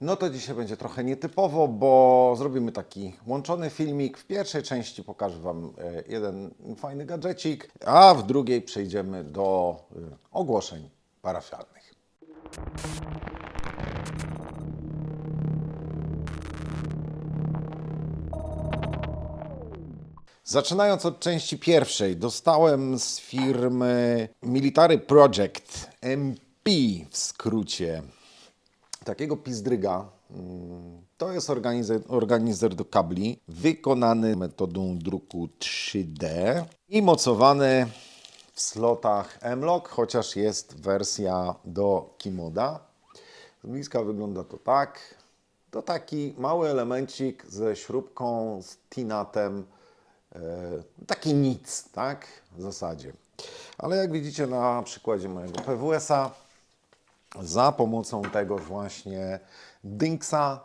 No to dzisiaj będzie trochę nietypowo, bo zrobimy taki łączony filmik. W pierwszej części pokażę Wam e, jeden fajny gadżecik, a w drugiej przejdziemy do e, ogłoszeń parafialnych. Zaczynając od części pierwszej, dostałem z firmy Military Project, MP w skrócie, takiego pizdryga. Mm, To jest organizer, organizer do kabli, wykonany metodą druku 3D i mocowany w slotach M-Lock, chociaż jest wersja do Kimoda. Z bliska wygląda to tak. To taki mały elemencik ze śrubką, z tinatem, e, taki nic, tak? W zasadzie. Ale jak widzicie na przykładzie mojego PWS-a, za pomocą tegoż właśnie Dinksa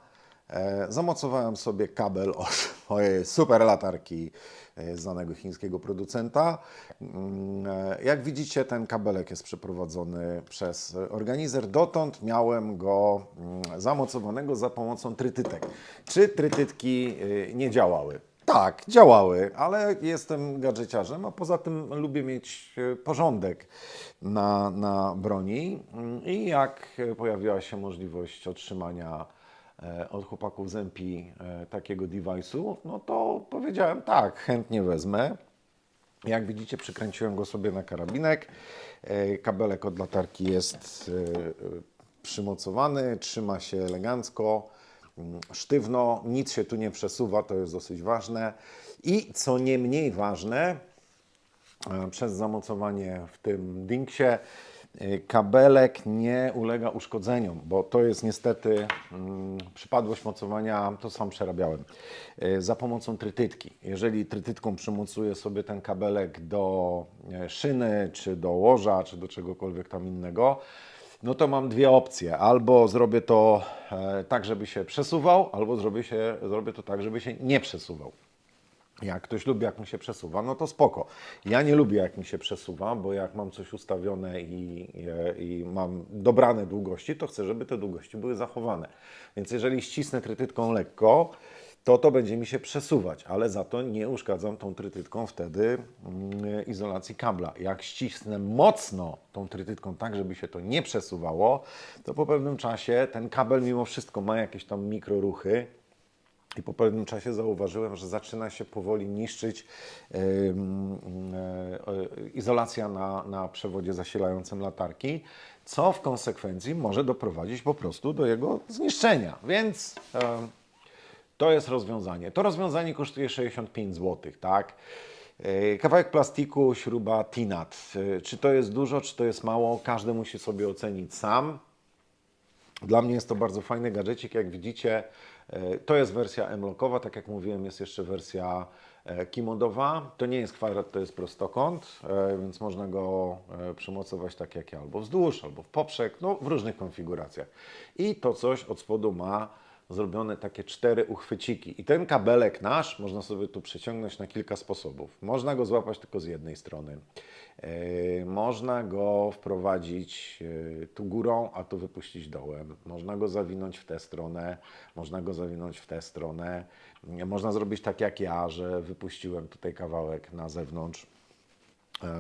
e, zamocowałem sobie kabel od mojej super latarki e, znanego chińskiego producenta. Mm, e, Jak widzicie, ten kabelek jest przeprowadzony przez organizer. Dotąd miałem go mm, zamocowanego za pomocą trytytek. Czy trytytki e, nie działały? Tak, działały, ale jestem gadżeciarzem, a poza tym lubię mieć e, porządek na, na broni. Mm, I jak pojawiła się możliwość otrzymania e, od chłopaków z MP e, takiego device'u, no to powiedziałem tak, chętnie wezmę. Jak widzicie, przykręciłem go sobie na karabinek. Kabelek od latarki jest przymocowany, trzyma się elegancko, sztywno, nic się tu nie przesuwa, to jest dosyć ważne. I co nie mniej ważne, e, przez zamocowanie w tym dinksie e, kabelek nie ulega uszkodzeniom, bo to jest niestety mm, przypadłość mocowania, to sam przerabiałem, e, za pomocą trytytki. Jeżeli trytytką przymocuję sobie ten kabelek do szyny, czy do łoża, czy do czegokolwiek tam innego, no to mam dwie opcje. Albo zrobię to e, tak, żeby się przesuwał, albo zrobię, się, zrobię to tak, żeby się nie przesuwał. Jak ktoś lubi, jak mu się przesuwa, no to spoko. Ja nie lubię, jak mi się przesuwa, bo jak mam coś ustawione i, i, i mam dobrane długości, to chcę, żeby te długości były zachowane. Więc jeżeli ścisnę trytytką lekko, to to będzie mi się przesuwać, ale za to nie uszkadzam tą trytytką wtedy mm, izolacji kabla. Jak ścisnę mocno tą trytytką tak, żeby się to nie przesuwało, to po pewnym czasie ten kabel mimo wszystko ma jakieś tam mikroruchy, i po pewnym czasie zauważyłem, że zaczyna się powoli niszczyć e, izolacja na, na przewodzie zasilającym latarki, co w konsekwencji może doprowadzić po prostu do jego zniszczenia. Więc em, to jest rozwiązanie. To rozwiązanie kosztuje 65 zł, tak? E, Kawałek plastiku, śruba Tinat. E, Czy to jest dużo, czy to jest mało? Każdy musi sobie ocenić sam. Dla mnie jest to bardzo fajny gadżecik, jak widzicie. e, To jest wersja M-Lockowa, tak jak mówiłem, jest jeszcze wersja kimodowa. To nie jest kwadrat, to jest prostokąt, więc można go przymocować tak jak ja, albo wzdłuż, albo w poprzek, no w różnych konfiguracjach. I to coś od spodu ma zrobione takie cztery uchwyciki. I ten kabelek nasz można sobie tu przeciągnąć na kilka sposobów. Można go złapać tylko z jednej strony. E, Można go wprowadzić e, tu górą, a tu wypuścić dołem. Można go zawinąć w tę stronę, można go zawinąć w tę stronę. Można zrobić tak jak ja, że wypuściłem tutaj kawałek na zewnątrz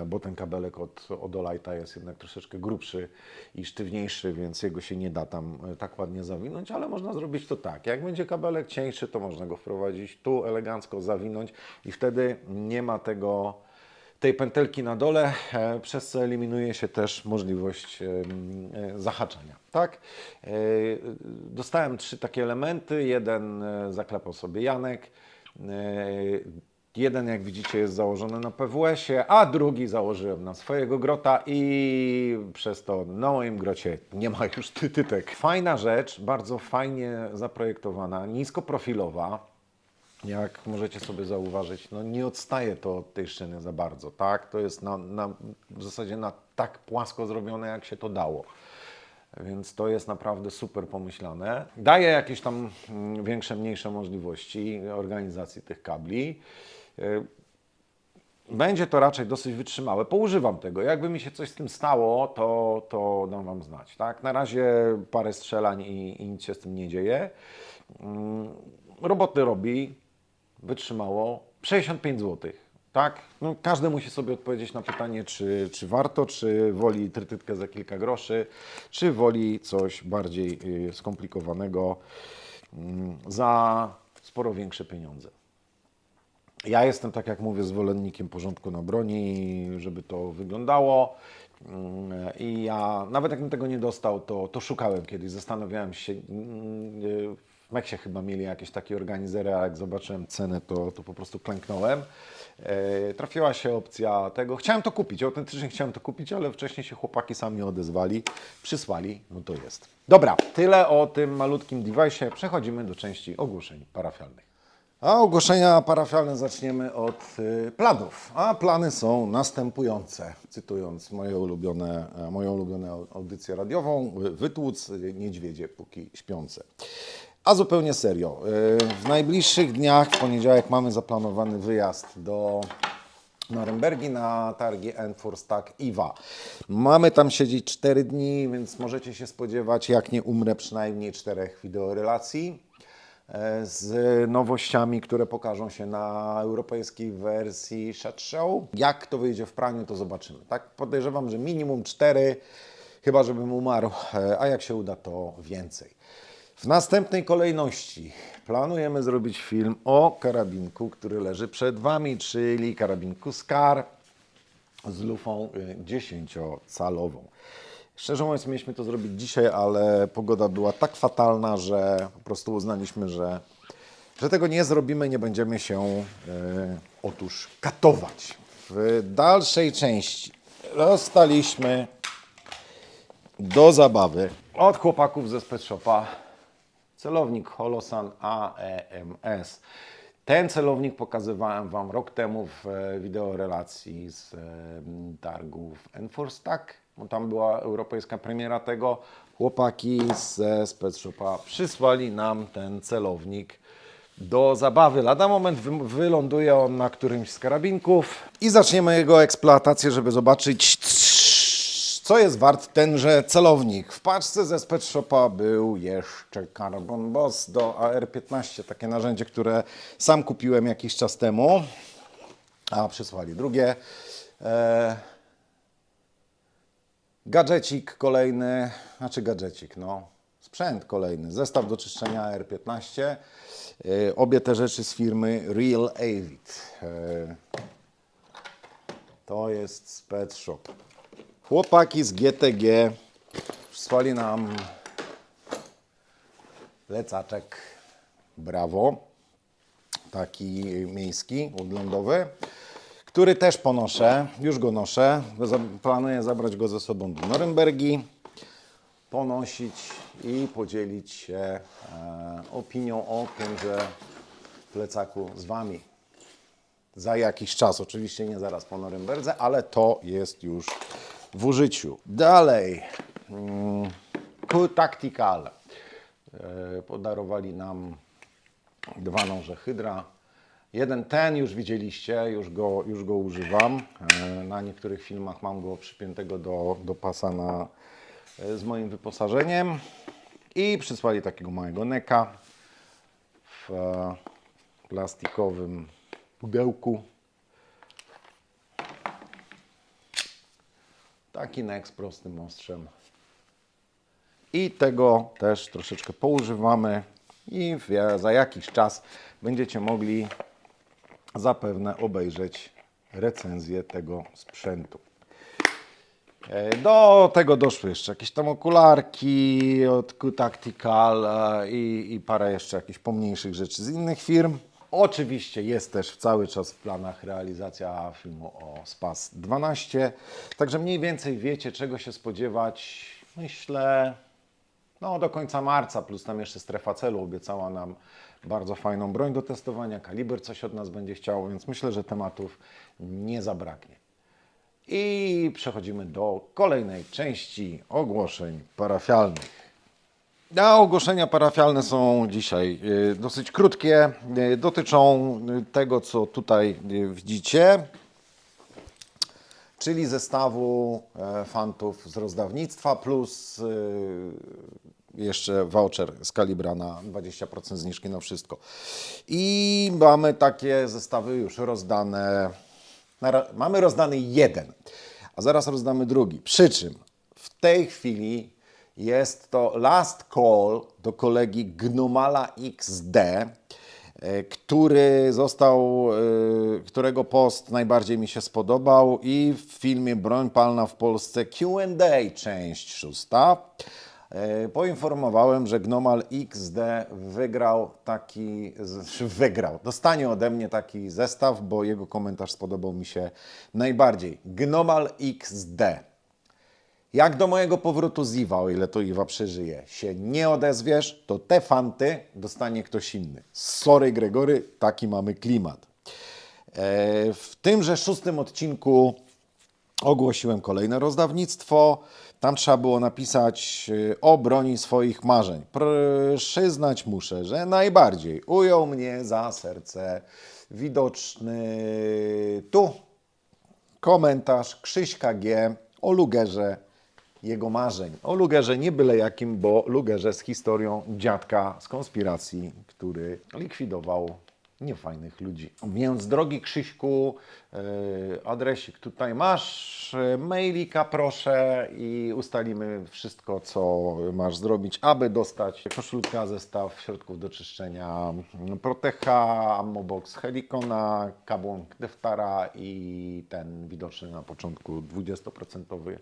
bo ten kabelek od, od Olighta jest jednak troszeczkę grubszy i sztywniejszy, więc jego się nie da tam e, tak ładnie zawinąć, ale można zrobić to tak. Jak będzie kabelek cieńszy, to można go wprowadzić tu elegancko, zawinąć i wtedy nie ma tego, tej pętelki na dole, e, przez co eliminuje się też możliwość e, e, zahaczania. Tak? E, Dostałem trzy takie elementy. Jeden e, zaklepał sobie Janek. Jeden, jak widzicie, jest założony na PWS-ie, a drugi założyłem na swojego grota i przez to na moim grocie nie ma już tytytek. Fajna rzecz, bardzo fajnie zaprojektowana, niskoprofilowa. Jak możecie sobie zauważyć, no nie odstaje to od tej szyny za bardzo, tak? To jest na, na, w zasadzie na tak płasko zrobione, jak się to dało. Więc to jest naprawdę super pomyślane. Daje jakieś tam mm, większe, mniejsze możliwości organizacji tych kabli. Y, będzie to raczej dosyć wytrzymałe. Poużywam tego. Jakby mi się coś z tym stało, to, to dam Wam znać. Tak? Na razie parę strzelań i, i nic się z tym nie dzieje. Mm, Roboty robi, wytrzymało 65 zł. Tak, no, każdy musi sobie odpowiedzieć na pytanie, czy, czy warto, czy woli trytytkę za kilka groszy, czy woli coś bardziej y, skomplikowanego mm, za sporo większe pieniądze. Ja jestem, tak jak mówię, zwolennikiem porządku na broni, żeby to wyglądało. Mm, I ja, nawet jakbym tego nie dostał, to, to szukałem kiedyś, zastanawiałem się. mm, W Meksie chyba mieli jakieś takie organizery, a jak zobaczyłem cenę, to, to po prostu klęknąłem. E, Trafiła się opcja tego. Chciałem to kupić, autentycznie chciałem to kupić, ale wcześniej się chłopaki sami odezwali, przysłali, no to jest. Dobra, tyle o tym malutkim device'ie. Przechodzimy do części ogłoszeń parafialnych. A ogłoszenia parafialne zaczniemy od y, planów. A plany są następujące. Cytując moje ulubione, e, moją ulubioną audycję radiową, y, wytłuc niedźwiedzie póki śpiące. A zupełnie serio. y, W najbliższych dniach, w poniedziałek mamy zaplanowany wyjazd do Norymbergi na targi Enforce Tag IWA. Mamy tam siedzieć 4 dni, więc możecie się spodziewać, jak nie umrę, przynajmniej czterech wideorelacji z nowościami, które pokażą się na europejskiej wersji Shut Show. Jak to wyjdzie w praniu, to zobaczymy. Tak podejrzewam, że minimum 4, chyba żebym umarł, e, a jak się uda, to więcej. W następnej kolejności planujemy zrobić film o karabinku, który leży przed Wami, czyli karabinku SCAR z lufą y, 10-calową. Szczerze mówiąc, mieliśmy to zrobić dzisiaj, ale pogoda była tak fatalna, że po prostu uznaliśmy, że, że tego nie zrobimy, nie będziemy się y, otóż katować. W dalszej części dostaliśmy do zabawy od chłopaków ze Spec Shopa celownik Holosan AEMS. Ten celownik pokazywałem Wam rok temu w e, wideorelacji z e, targów Enforce Tag, bo tam była europejska premiera tego. Chłopaki ze Spec Shopa przysłali nam ten celownik do zabawy. Lada moment wy- wyląduje on na którymś z karabinków i zaczniemy jego eksploatację, żeby zobaczyć co jest wart tenże celownik? W paczce ze Spec Shopa był jeszcze Carbon Boss do AR-15, takie narzędzie, które sam kupiłem jakiś czas temu, a przysłali drugie. E, gadżecik kolejny, znaczy gadżecik, no, sprzęt kolejny, zestaw do czyszczenia AR-15. E, obie te rzeczy z firmy Real Avid. E, to jest Spec Shop. Chłopaki z GTG przysłali nam plecaczek Brawo, taki miejski, odlądowy, który też ponoszę, już go noszę. Planuję zabrać go ze sobą do Norymbergi, ponosić i podzielić się e, opinią o tymże plecaku z Wami za jakiś czas. Oczywiście nie zaraz po Norymberdze, ale to jest już w użyciu. Dalej. Mm, Q Tactical. E, Podarowali nam dwa noże Hydra. Jeden ten już widzieliście, już go, już go używam. E, Na niektórych filmach mam go przypiętego do, do pasa na, e, z moim wyposażeniem. I przysłali takiego małego neka w e, plastikowym pudełku. Taki nek z prostym ostrzem. I tego też troszeczkę poużywamy i za jakiś czas będziecie mogli zapewne obejrzeć recenzję tego sprzętu. E, Do tego doszły jeszcze jakieś tam okularki od Q Tactical e, i, i parę jeszcze jakichś pomniejszych rzeczy z innych firm. Oczywiście jest też cały czas w planach realizacja filmu o SPAS 12, także mniej więcej wiecie czego się spodziewać. Myślę no, do końca marca, plus tam jeszcze strefa celu obiecała nam bardzo fajną broń do testowania. Kaliber coś od nas będzie chciał, więc myślę, że tematów nie zabraknie. I przechodzimy do kolejnej części ogłoszeń parafialnych. A ogłoszenia parafialne są dzisiaj y, dosyć krótkie. y, Dotyczą y, tego, co tutaj widzicie. czyli zestawu e, fantów z rozdawnictwa plus jeszcze voucher z kalibra na 20% zniżki na wszystko. I mamy takie zestawy już rozdane. Mamy rozdany jeden, a zaraz rozdamy drugi. Przy czym w tej chwili jest to last call do kolegi Gnomala XD, e, który został, e, którego post najbardziej mi się spodobał i w filmie Broń Palna w Polsce Q&A część szósta. E, Poinformowałem, że Gnomal XD wygrał taki, wygrał, dostanie ode mnie taki zestaw, bo jego komentarz spodobał mi się najbardziej. Gnomal XD. Jak do mojego powrotu z Iwa, o ile to Iwa przeżyje, się nie odezwiesz, to te fanty dostanie ktoś inny. Sorry Gregory, taki mamy klimat. E, W tymże szóstym odcinku ogłosiłem kolejne rozdawnictwo. Tam trzeba było napisać y, o broni swoich marzeń. Pr- Przyznać muszę, że najbardziej ujął mnie za serce widoczny tu komentarz Krzyśka G o Lugerze jego marzeń. O Lugerze nie byle jakim, bo Lugerze z historią dziadka z konspiracji, który likwidował niefajnych ludzi. Więc drogi Krzyśku, yy, adresik tutaj masz, yy, mailika proszę i ustalimy wszystko, co masz zrobić, aby dostać koszulka, zestaw środków do czyszczenia, Protecha, Ammobox Helikona, kabłąk Deftara i ten widoczny na początku 20%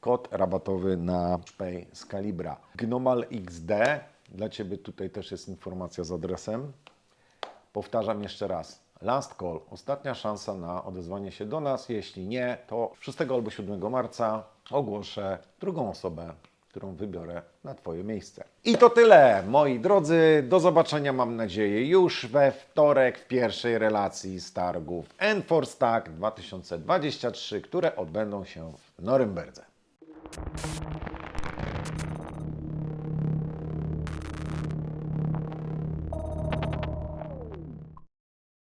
kod rabatowy na Pay z Calibra. Gnomal XD, dla Ciebie tutaj też jest informacja z adresem. Powtarzam jeszcze raz. Last call, ostatnia szansa na odezwanie się do nas. Jeśli nie, to 6 albo 7 marca ogłoszę drugą osobę, którą wybiorę na Twoje miejsce. I to tyle, moi drodzy. Do zobaczenia, mam nadzieję, już we wtorek w pierwszej relacji z targów Enforce Tag 2023, które odbędą się w Norymberdze.